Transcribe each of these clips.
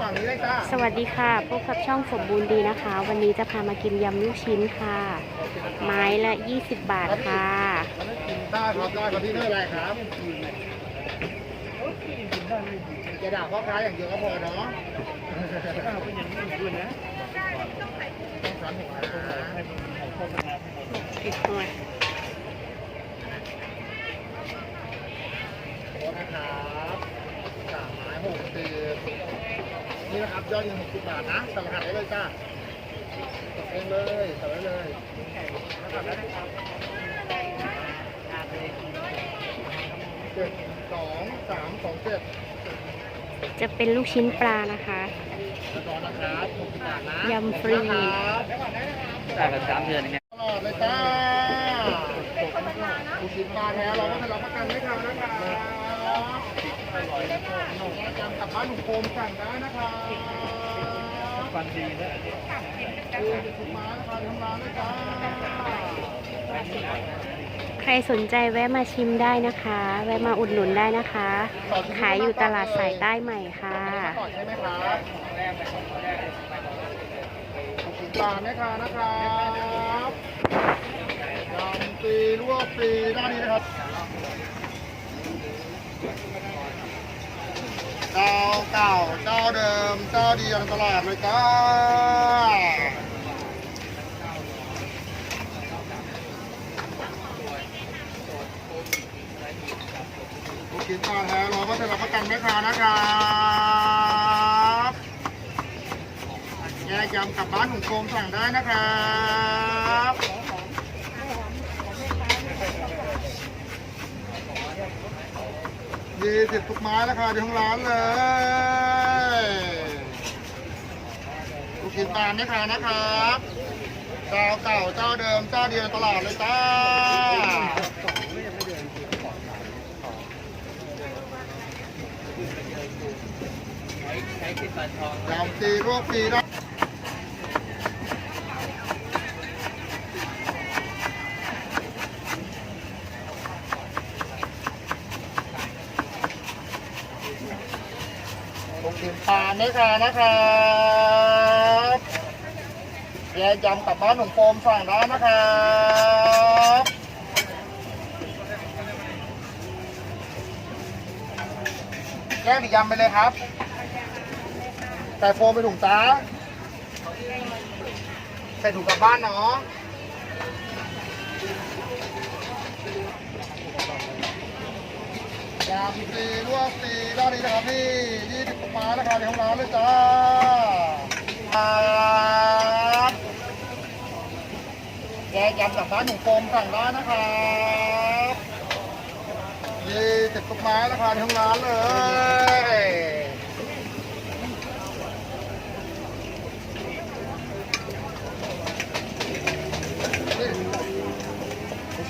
ฝั่งนี้เลยจ้าสวัสดีค่ะ พบกับช่องสมบูรณ์ดีนะคะ วันนี้จะพามากินยำลูกชิ้นค่ะ ไม้ละ 20 บาทค่ะแล้วไม่กินได้ครับได้ครับที่เท่าไหรครับจะด่าพ่อค้าอย่างเดียวก็พอเนาะต้องสอนผมนะปิดหน่อยโทษนะครับสามไม้หกสิบ นี่นะครับยอดเงินหกสิบบาทนะสั่งรหัสได้เลยจ้าตกเองเลยสั่งได้เลยเจ็ดสองสามสองเจ็ดจะเป็นลูกชิ้นปลานะคะตอนนะครับหกสิบบาทนะยำฟรีนะครับได้กันสามเดือนเนี่ยตลอดเลยจ้าลูกชิ้นปลาแท้เราก็จะรับประกันไม่ทำนะครับ จำกลับบ้านหนุ่มโคมสั่งได้นะครับฟันดีนะดูจะถูกมานะครับทำร้านเลยจ้าใครสนใจแวะมาชิมได้นะคะ แวะมาอุดหนุนได้นะคะ ขายอยู่ตลาดสายใต้ใหม่ค่ะต่อใช่ไหมครับลูกชิ้นปลาแม่ค้านะครับยำฟรีลวกฟรีด้านนี้นะครับ เจ้าเก่าเจ้าเดิมเจ้าเดียวตลาดเลยจ้าลูกชิ้นปลาแท้เราก็จะรับประกันแม่ค้านะครับแยกยำกลับบ้านถุงโฟมสั่งได้นะครับ ยี่สิบทุกไม้ราคาเดียวทั้งร้านเลยลูกชิ้นปลาแม่ค้านะครับเจ้าเก่าเจ้าเดิมเจ้าเดียวตลาดเลยจ้าใช้ติดฟันทองยำฟรีลวกฟรีได้ ลูกชิ้นปลาแม่ค้านะครับแยกยำกลับบ้านหนุ่มโฟมสั่งได้นะครับแยกหรือยำไปเลยครับใส่โฟมไปถุงจ้าใส่ถุงกลับบ้านเนาะยำฟรีลวกฟรีด้านนี้นะครับพี่ ราคาในห้องร้านเลยจ้าครับแยกยำกลับบ้านถุงโฟมสั่งได้นะครับยี่สิบทุกไม้ราคาในห้องร้านเลย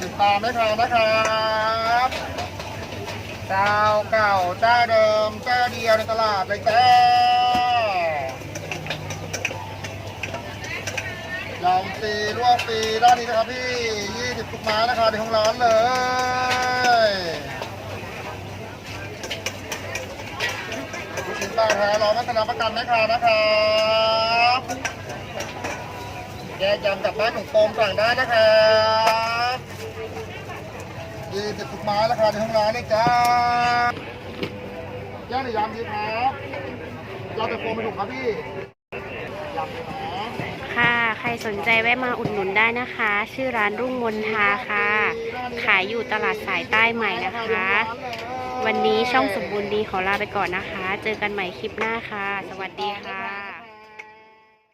ติดตามได้ทางนะครับ เจ้าเก่าเจ้าเดิมเจ้าเดียวในตลาดเลยจ้ายำฟรีลวกฟรีด้านนี้นะครับพี่ 20ทุกไม้นะครับในห้องร้านเลยลูกชิ้นปลาแท้รอมาตรประกันแม่ค้านะครับแยกยำกับบ้านของโฟมสั่งได้นะครับ ยี่สิบทุกไม้ราคาในห้องร้านเลยจ้าย่างหรือยำดีครับเราแต่โฟมไปถูกครับพี่ยำเลยนะค่ะ ใครสนใจแวะมาอุดหนุนได้นะคะ ชื่อร้านรุ่งมนทาค่ะ ขายอยู่ตลาดสายใต้ใหม่นะคะ วันนี้ช่องสมบูรณ์ดีขอลาไปก่อนนะคะ เจอกันใหม่คลิปหน้าค่ะ สวัสดีค่ะ